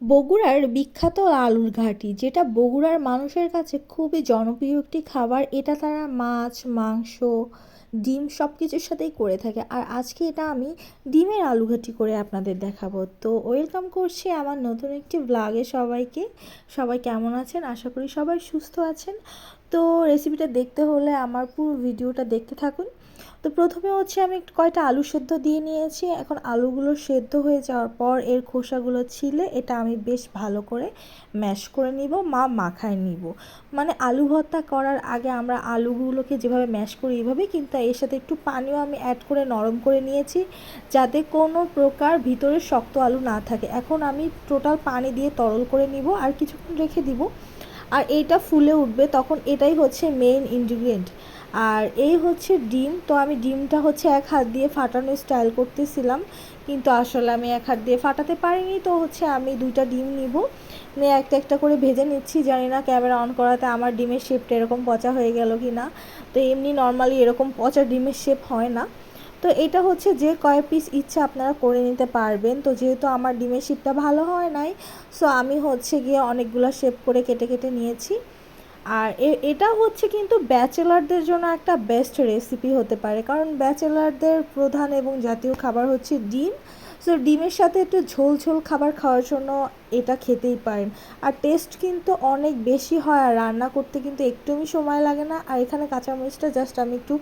বগুড়ার বিখ্যাত আলুর ঘাটি যেটা বগুড়ার মানুষের কাছে খুবই জনপ্রিয় একটি খাবার। এটা তারা মাছ, মাংস, ডিম সব কিছুর সাথেই করে থাকে। আর আজকে এটা আমি ডিমের আলু ঘাটি করে আপনাদের দেখাবো। তো ওয়েলকাম করছি আমার নতুন একটি ব্লগে সবাইকে। সবাই কেমন আছেন? আশা করি সবাই সুস্থ আছেন। তো রেসিপিটা দেখতে হলে আমার পুরো ভিডিওটা দেখতে থাকুন। তো প্রথমে হচ্ছে আমি কয়টা আলু সেদ্ধ দিয়ে নিয়েছি। এখন আলুগুলো সেদ্ধ হয়ে যাওয়ার পর এর খোসাগুলো ছিলে, এটা আমি বেশ ভালো করে ম্যাশ করে নিব, মা মাখায় নিব। মানে আলু ভর্তা করার আগে আমরা আলুগুলোকে যেভাবে ম্যাশ করি এইভাবে, কিন্তু এর সাথে একটু পানিও আমি অ্যাড করে নরম করে নিয়েছি, যাতে কোনো প্রকার ভিতরে শক্ত আলু না থাকে। এখন আমি টোটাল পানি দিয়ে তরল করে নিব আর কিছুক্ষণ রেখে দিব। আর এইটা ফুলে উঠবে, তখন এটাই হচ্ছে মেইন ইনগ্রিডিয়েন্ট আর এই হচ্ছে ডিম। তো আমি ডিমটা হচ্ছে এক হাত দিয়ে ফাটানো স্টাইল করতেছিলাম। কিন্তু আসলে আমি এক হাত দিয়ে ফাটাতে পারিনি। তো হচ্ছে আমি দুইটা ডিম নিব। নিয়ে একটা একটা করে ভেজে নিচ্ছি। জানি না ক্যামেরা অন করাতে আমার ডিমের শেপটা এরকম পচা হয়ে গেল কি না তো এমনি নর্মালি এরকম পচা ডিমের শেপ হয় না। তো এটা হচ্ছে যে কয় পিস ইচ্ছা আপনারা করে নিতে পারবেন। তো যেহেতু আমার ডিমের শেপটা ভালো হয় নাই সো আমি হচ্ছে গিয়ে অনেকগুলো শেপ করে কেটে কেটে নিয়েছি। আর এটা হচ্ছে কিন্তু ব্যাচেলারদের জন্য একটা বেস্ট রেসিপি হতে পারে। কারণ ব্যাচেলারদের প্রধান এবং জাতীয় খাবার হচ্ছে ডিম। সো ডিমের সাথে একটু ঝোল ঝোল খাবার খাওয়ার জন্য এটা খেতেই পারেন। আর টেস্ট কিন্তু অনেক বেশি হয়, আর রান্না করতে কিন্তু একটুই সময় লাগে না। আর এখানে কাঁচামরিচটা জাস্ট আমি একটু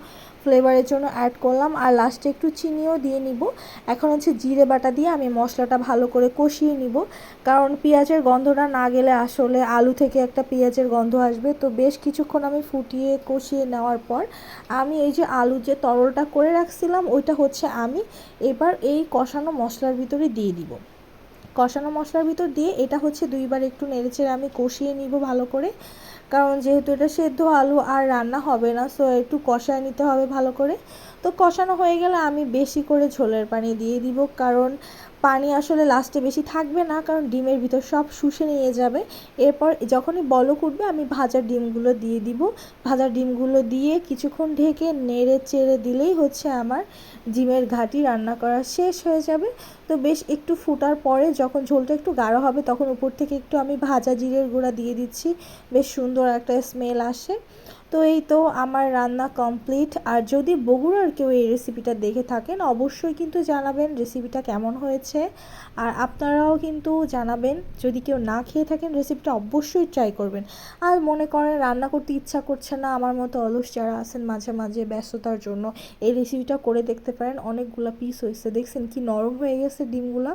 ফ্লেভারের জন্য অ্যাড করলাম। আর লাস্টে একটু চিনিও দিয়ে নিব। এখন হচ্ছে জিরে বাটা দিয়ে আমি মশলাটা ভালো করে কষিয়ে নিব। কারণ পেঁয়াজের গন্ধটা না গেলে আসলে আলু থেকে একটা পেঁয়াজের গন্ধ আসবে। তো বেশ কিছুক্ষণ আমি ফুটিয়ে কষিয়ে নেওয়ার পর আমি এই যে আলু যে তরলটা করে রাখছিলাম, ওইটা হচ্ছে আমি এবার এই কষানো মশলার ভিতরে দিয়ে দিব। কষানো মশলার ভিতর দিয়ে এটা হচ্ছে দুইবার একটু নেড়েচেড়ে আমি কষিয়ে নিব ভালো করে। কারণ যেহেতু এটা সেদ্ধ আলু আর রান্না হবে না সো একটু কষায় নিতে হবে ভালো করে। তো কষানো হয়ে গেলে আমি বেশি করে ঝোলের পানি দিয়ে দিব, কারণ পানি আসলে লাস্টে বেশি থাকবে না, কারণ ডিমের ভিতর সব শুষে নিয়ে যাবে। এরপর যখনই বলক উঠবে, আমি ভাজা ডিমগুলো দিয়ে দিব। ভাজা ডিমগুলো দিয়ে কিছুক্ষণ ঢেকে নেড়ে চেড়ে দিলেই হচ্ছে আমার ডিমের ঘাটি রান্না করা শেষ হয়ে যাবে। তো বেশ একটু ফুটার পরে যখন ঝোলটা একটু গাঢ় হবে, তখন উপর থেকে একটু আমি ভাজা জিরের গুঁড়া দিয়ে দিচ্ছি। বেশ সুন্দর একটা স্মেল আসে। তো এই তো আমার রান্না কমপ্লিট আর যদি বগুড়ার কেউ এই রেসিপিটা দেখে থাকেন, অবশ্যই কিন্তু জানাবেন রেসিপিটা কেমন হয়েছে। আর আপনারাও কিন্তু জানাবেন, যদি কেউ না খেয়ে থাকেন রেসিপিটা অবশ্যই ট্রাই করবেন। আর মনে করেন রান্না করতে ইচ্ছা করছে না, আমার মতো অলস যারা আছেন মাঝে মাঝে ব্যস্ততার জন্য, এই রেসিপিটা করে দেখতে পারেন। অনেকগুলো পিস হয়েছে, দেখছেন কি নরম হয়ে গেছে ডিমগুলো।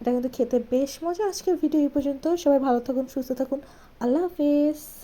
এটা কিন্তু খেতে বেশ মজা। আজকের ভিডিও এই পর্যন্ত। সবাই ভালো থাকুন, সুস্থ থাকুন। আল্লাহ হাফেজ।